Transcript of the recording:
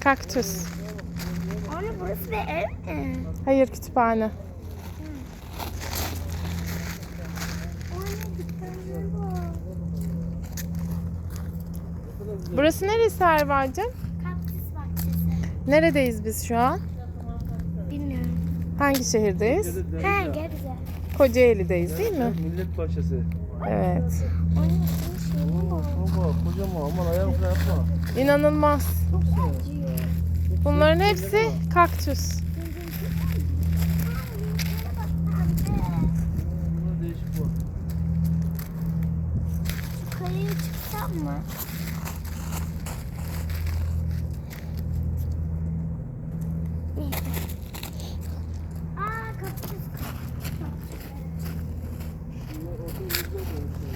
Kaktüs. Anne burası bir ev mi? Hayır kütüphane. Burası neresi Erva'cığım? Kaktüs bahçesi. Neredeyiz biz şu an? Hangi şehirdeyiz? Ha, Kocaeli'deyiz değil mi? Millet Bahçesi. Evet. Şey baba kocaman aman ayağını yapma. İnanılmaz. Bunların hepsi kaktüs. Bunlar değişik bu. Yukarıya çıksam mı? Thank you.